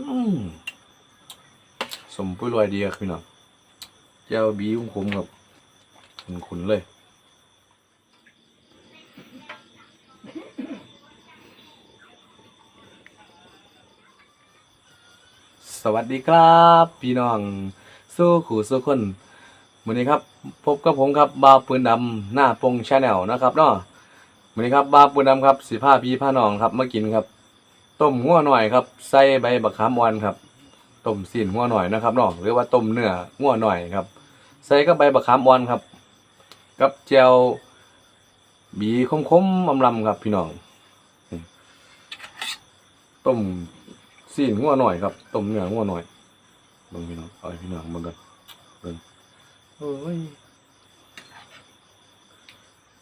อืมสมปุ้ยลอยดีครับพี่น้องเจ้าบีของผมครับขุนๆเลยสวัสดีครับพี่น้องสู้ขู่สู้คนวันนี้ครับพบกับผมครับบาปืนดำหน้าปงชาแนลนะครับเนาะวันนี้ครับบาปืนดำครับสิผ้าพี่ผ้าน้องครับมากินครับ ต้มงัวหน่อยครับใส่ใบบักขามอ่อนครับต้มสิ้นงัวหน่อยนะครับเนาะหรือว่าต้มเนื้องัวหน่อยครับ ใส่กับใบบักขามอ่อนครับ กับเจียวบีคมๆอำลำครับพี่น้องต้มสีนงัวหน่อยครับต้มเนื้องัวหน่อยเบิ่งพี่น้องเอาให้พี่น้องเบิ่งกันเบิ่งเอ้ย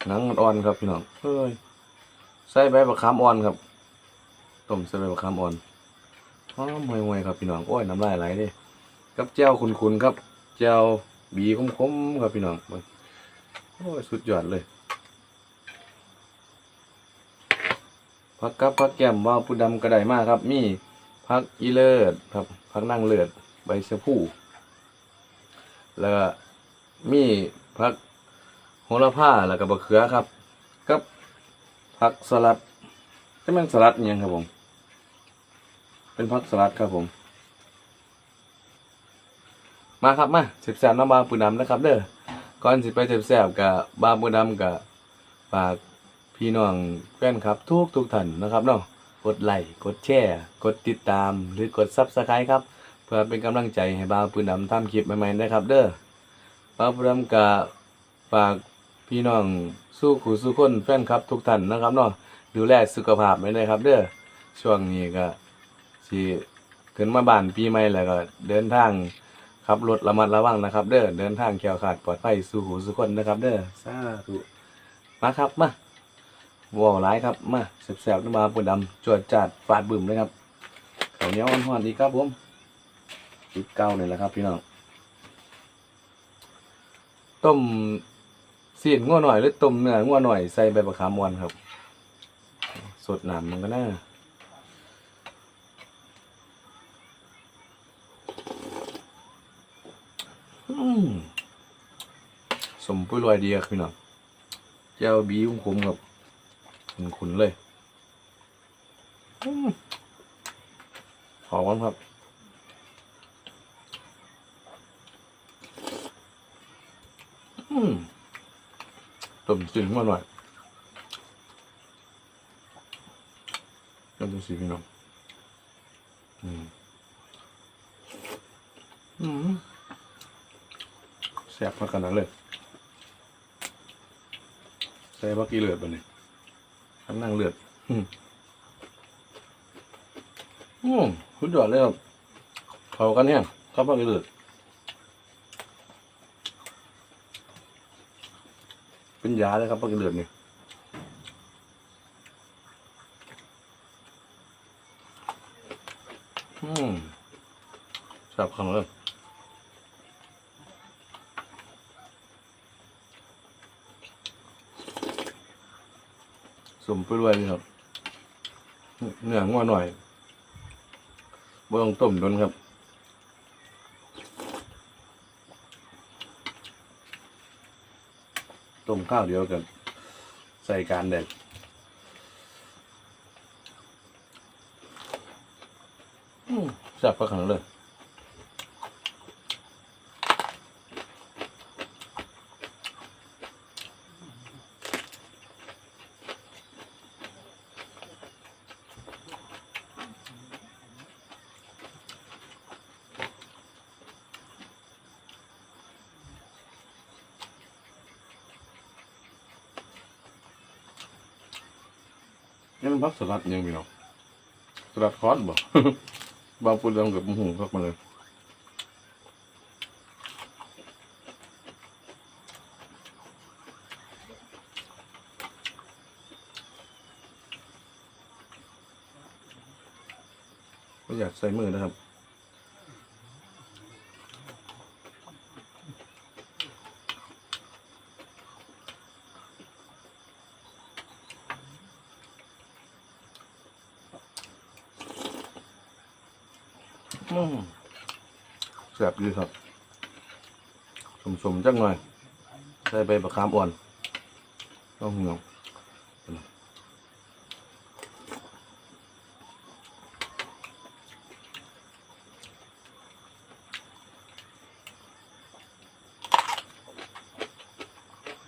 หนังมันอ่อนครับพี่น้องเอ้ยใส่ใบบักขามอ่อนครับ ต้มส่ใบบักขามอ่อนหอมห่วยๆครับพี่น้องโอ้ยน้ำลายไหลเด้กับแจ่วขุนๆครับแจ่วบีคมๆครับพี่น้องโอ้ยสุดยอดเลยพักกับพักแก้มว่าวผู้ดำกระไดมากครับ มีพักอีเลิศครับพักนั่งเลือดใบชะพูแล้วก็มีพักโหระพาแล้วก็บะเขือครับ กับพักสลัดจะเป็นสลัดยังครับผม เป็นพักสลัดครับผม มาครับมาเสบแสบน้ำบางปูดำนะครับ เด้อก่อนสิไปเสบแสบกับบางปูดำกับฝากพี่น้องแฟนครับ ทุกทุกท่านนะครับเนาะกดไลค์กดแชร์กดติดตาม หรือกดซับสไครต์ครับ เพื่อเป็นกำลังใจให้บาปืนดำทำคลิปใหม่ๆนะครับ เด้อบาปืนดำกะฝากพี่น้องสู้ขู่สู้คนแฟนครับทุกท่านนะครับเนาะดูแลสุขภาพไว้เลยครับ เด้อช่วงนี้ก็ สิขึ้นมาบ้านปีใหม่แล้วก็เดินทางขับรถระมัดระวังนะครับ เด้อเดินทางแคล้วคลาดปลอดภัยสู่หูสู่คนนะครับ เด้อสาธุมาครับมาว้าวร้ายครับมาแสบๆน้ำมาปูดำจวดจัดฟาดบึ้มเลยครับเขาเนี้ยอ่อนๆดีครับผมจุดเก้าเลยแหละครับ พี่น้องต้มเสียนงัวหน่อยหรือต้มเนื้องัวหน่อยใส่ใบมะขามอ่อนครับ สดหน้ำมันก็น่าอืม สมปุ้ยลอยดีครับพี่น้องเจ้าบีของผมครับขุนๆเลยหอมครับต้มสิ่งมาหน่อยต้มสิ่งพี่น้องอืมอืม ซ่บมากขนาดเลยใส่บักกี้เลือดไปเนี่ยข้างนั่งเลือดอืมอืมคุณยอดเลยครับเขากันเนี่ยข้าวปลาเลือดเป็นยาเลยครับปลาเลือดนี่อืมแซ่บขนาดเลย สมไปด้วยนี่ครับ เนื้องัวหน่อยบ่ต้องต้มดนครับต้มข้าวเดียวกันใส่การแดดแซ่บก็ขนาดเลย นี่มันพักสลัดยังพี่น้องสลัดคอสบ่ บางปุ่นลำกับหูพักมาเลยไม่อยากใส่มือนะครับ อ อืมแซ่บดีครับสมๆจังหน่อยใส่ใบมะขามอ่อนต้องเหนียว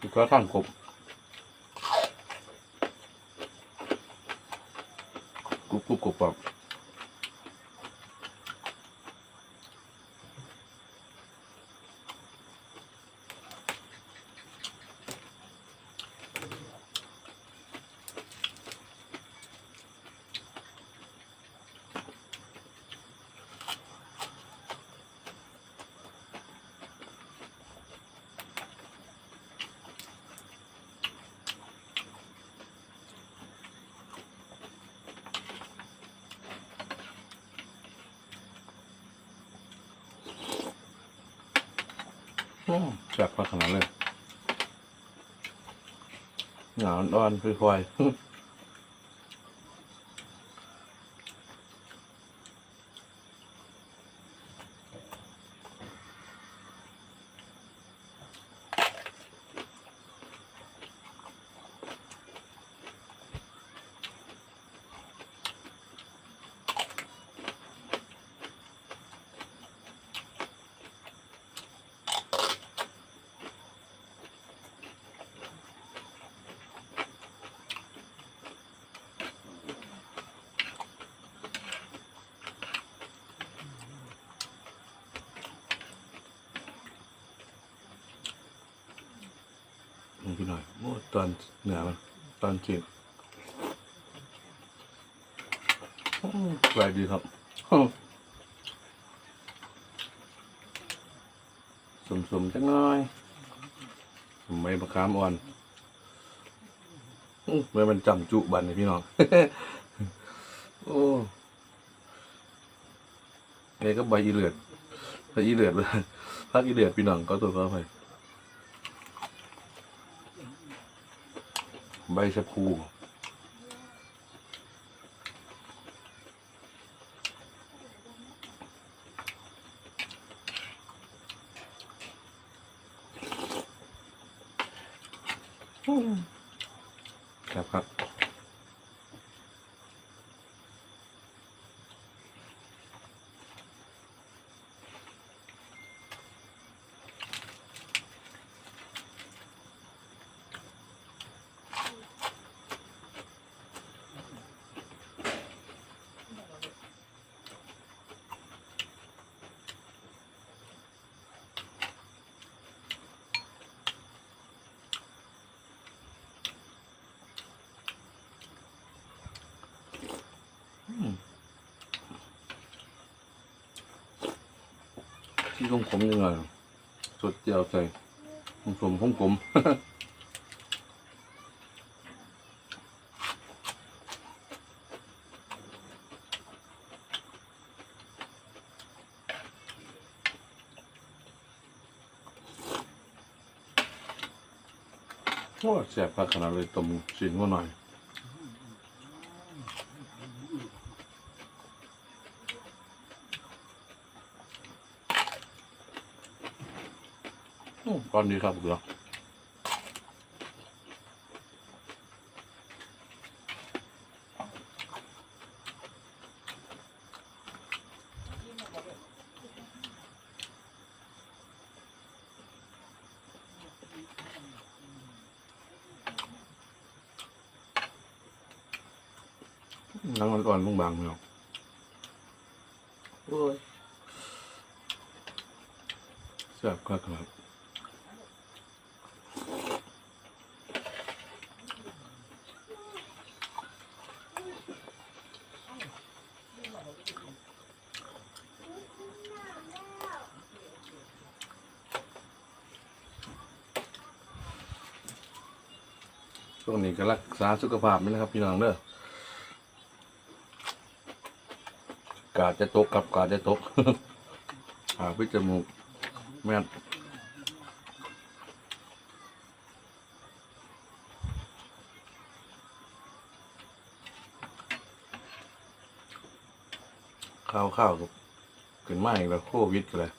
อีกก็ข้างกบกรุบกรุบกรุบกรอบ อืมแซ่บมากขนาดเลยหนาวอ่อนค่อยๆ พี่หน่อยโอ้ตอนเหนือมันตอนจีบแปลกดีครับสมสมจังน้อยไม่ประคามอ่อนอื้อมันจำจุบันเลยพี่น้องโอ้นี่ก็ใบอีเลือดใบอีเลือดเลยพักอีเลือดพี่น้องก็ตัวเขาไป ใบชะพูครับครับ ที่ขมขมๆยังไงสดเจียวใส่ขมขมขมขมโอ้แสบพักขนาดเลยต้มชิ้นว่าหน่อย ก้อนนี้ครับเหรอหนังอ่อนๆบางๆเนาะโอ้ยแซ่บครับครับ ช่วงนี้ก็รัก ษาสุขภาพนี่นะครับ พี่น้องเด้อกาดจะตกกับกาดจะตกหาพิจมูก แม่นข้าวข้าวกับขึ้นมาอีกแล้วโควิดกันเลย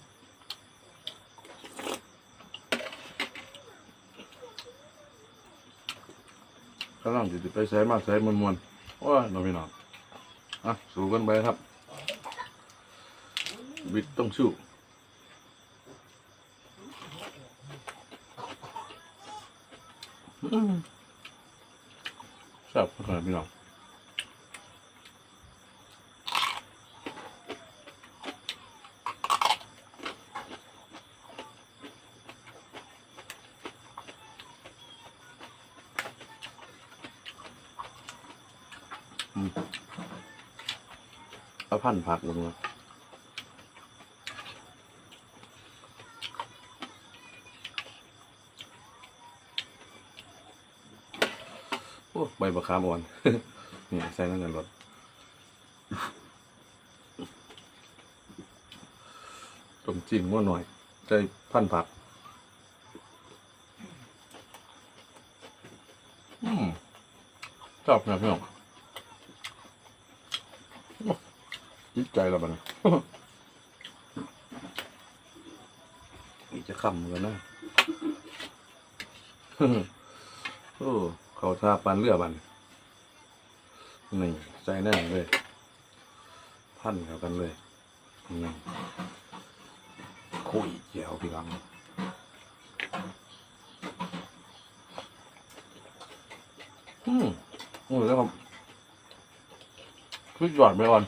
กำลังจะไปใช้มาใช้มวนมวนโอ้ยน้องพี่น้องอะสู้กันไปครับวิทต้องสู้อืมแซ่บขนาดพี่น้อง เอาพันผักลงมาโอ้ใบบักขามอ่อนนี่ใส่นั่นกันรถต้มจิ้มมั่วหน่อยใส่พันผัก อืมชอบนะพี่น้อง จิตใจเราบ้านะอีกจะคำเหมือนกันนะโอ้เขาทาปันเรือบันนี่ใจแน่เลย พันเขากันเลยนี่คุยเจียวพี่ลังอืมโอ้ยแล้วครับคือหยอดไปก่อน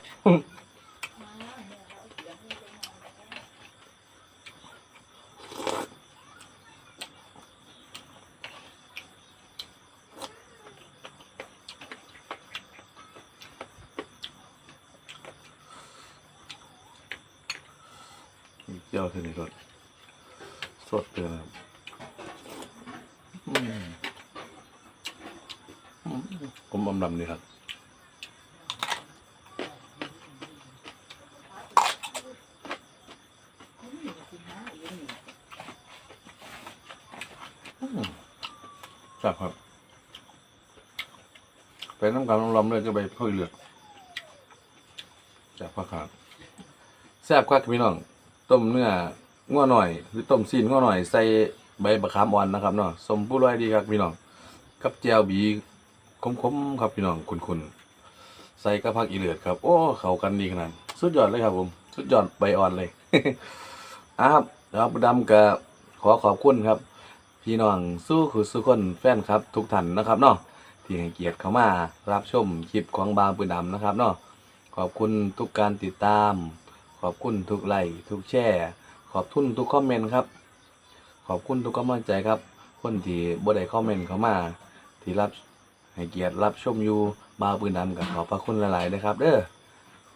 เจียวขึ้นในรถสดเลยนะครับอืมอมอมดำนี่ครับครับครับไปน้ำกำลำเลยจะไปค่อยเลือดจากผักขาดแซ่บครับพี่น้อง ต้มเนื้อง้อหน่อยหรือต้มซีนง้อหน่อยใส่ใบมะขามอ่อนนะครับเนาะสมผู้ร้อยดีครับพี่น้องกับแจวบีคมๆครับพี่น้องคุณๆใส่กับผักอีเลือดครับ โอ้เข้ากันดีขนาดสุดยอดเลยครับผม สุดยอดใบอ่อนเลยอะครับแล้วดำกับขอขอบคุณครับ พี่น้องสู้คือสุคนแฟนครับ ทุกท่านนะครับเนาะที่ให้เกียรติเข้ามารับชมคลิปของบางปืนดำนะครับเนาะขอบคุณทุกการติดตาม ขอบคุณทุกไลค์ทุกแชร์ขอบคุณทุกคอมเมนต์ครับ ขอบคุณทุกกำลังใจครับ คนที่บ่ได้คอมเมนต์เข้ามา ที่รับให้เกียรติรับชมอยู่บาปืนดำกับขอบพระคุณหลายๆนะครับ เด้อ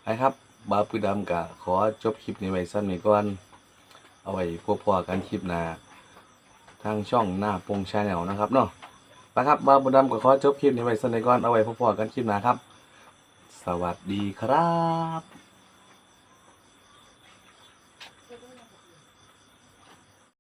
ไปครับบาปืนดำกับขอจบคลิปนี้ไว้สั้นนี้ก่อนเอาไว้พบพอกันคลิปหน้าทางช่องหน้าปงชาแนลนะครับเนาะไปครับบาวปืนดำกับขอจบคลิปนี้ไว้สั้นนี้ก่อนเอาไว้พบพอกันคลิปหน้าครับ สวัสดีครับ